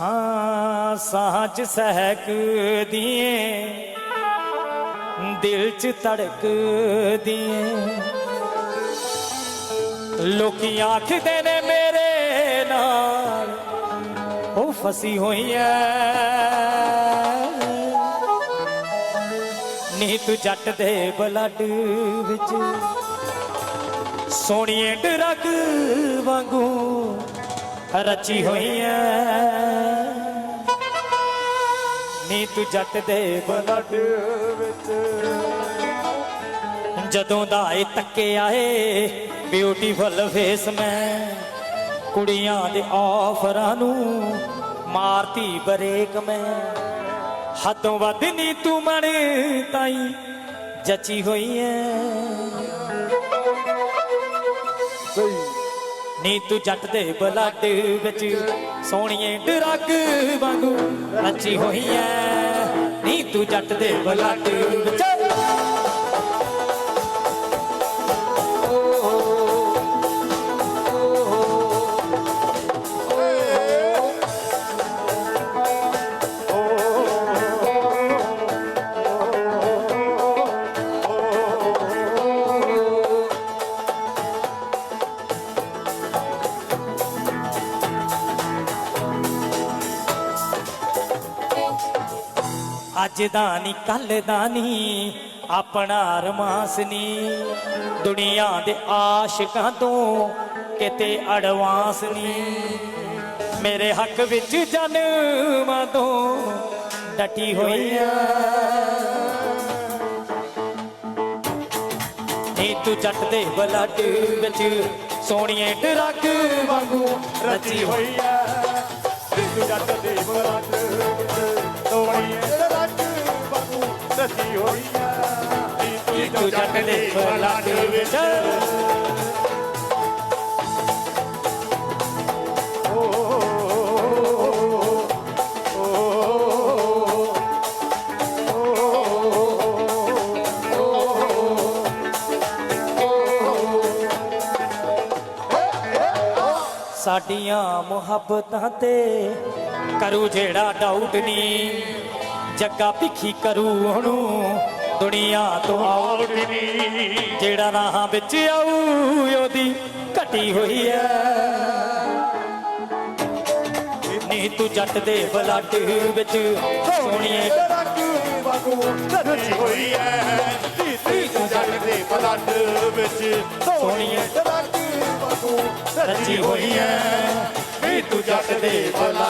ਹਾਂ ਸਾਂਝ ਸਹਿਕਦੀ ਏ ਦਿਲ ਚ ਧੜਕਦੀ ਏ ਲੋਕੀ ਆਖਦੇ ਨੇ ਮੇਰੇ ਨਾਲ, ਉਹ ਫਸੀ ਹੋਈ ਐ। ਨਹੀਂ ਤੂੰ ਜੱਟ ਦੇ ਬਲੱਡ ਵਿੱਚ, ਸੋਹਣੀਏ ਡਰਗ ਵਾਂਗੂ ਰਚੀ ਹੋਈ ਐ ਨੀ ਤੂੰ ਜੱਟ ਦੇ ਬਲੱਡ ਵਿੱਚ। ਜਦੋਂ ਦਾ ਏ ਤੱਕੇ ਆਏ ਬਿਊਟੀਫੁਲ ਫੇਸ ਮੈਂ। ਕੁੜੀਆਂ ਦੇ ਆਫਰਾਂ ਨੂੰ ਮਾਰਤੀ ਬਰੇਕ ਮੈਂ। ਹੱਦੋਂ ਵੱਧ ਨੀ ਤੂੰ ਮਣ ਤਾਈ ਜਚੀ ਹੋਈ ਐ ਨੀ ਤੂੰ ਜੱਟ ਦੇ ਬਲੱਡ ਵਿੱਚ ਸੋਹਣੀਏ ਡਰੱਗ ਵਾਂਗੂ ਰਚੀ ਹੋਈ ਐ। ਨੀ ਤੂੰ ਜੱਟ ਦੇ ਬਲੱਡ ਵਿੱਚ। ਅੱਜ ਦਾ ਨਹੀਂ ਕੱਲ ਦਾ ਨਹੀਂ ਆਪਣਾ ਰਮਾਸ ਨਹੀਂ ਦੁਨੀਆ ਦੇ ਆਸ਼ਿਕਾਂ ਤੋਂ ਕਿਤੇ ਐਡਵਾਂਸ ਨਹੀਂ ਮੇਰੇ ਹੱਕ ਵਿੱਚ ਜਨਮਾਂ ਤੋਂ ਡਟੀ ਹੋਈ ਆ ਨੀ ਤੂੰ ਜੱਟ ਦੇ ਬਲੱਡ ਵਿੱਚ ਸੋਹਣੀਏ ਡਰਗ ਵਾਂਗੂ ਰਚੀ ਹੋਈ ਐ ਤੂੰ ਜੱਟ ਦੇ ਬਲੱਡ ਤੂੰ ਜੱਟ ਦੇ ਬਲੱਡ ਵਿੱਚ। ਸਾਡੀਆਂ ਮੁਹੱਬਤਾਂ ਤੇ ਕਰੂ ਜਿਹੜਾ ਡਾਊਟ ਨਹੀਂ ਜੱਗਾ ਭਿੱਖੀ ਕਰੂ ਉਹਨੂੰ। ਦੁਨੀਆ ਤੋਂ ਨਹੀਂ ਜਿਹੜਾ ਰਾਹਾਂ ਵਿੱਚ ਆਊ ਉਹਦੀ ਘਟੀ ਹੋਈ ਐ। ਨੀ ਤੂੰ ਜੱਟ ਦੇ ਬਲੱਡ ਵਿੱਚ ਸੋਹਣੀਏ ਰੱਜ ਬਾਬੂ ਰਚੀ ਹੋਈ ਐ। ਤੀ ਤੂੰ ਜੱਟ ਦੇ ਬਲੱਡ ਵਿੱਚ ਤੋੜੀਏ ਰੱਜ ਬਾਬੂ ਰਚੀ ਹੋਈ ਐ। ਨੀ ਤੂੰ ਜੱਟ ਦੇ ਬਲੱਡ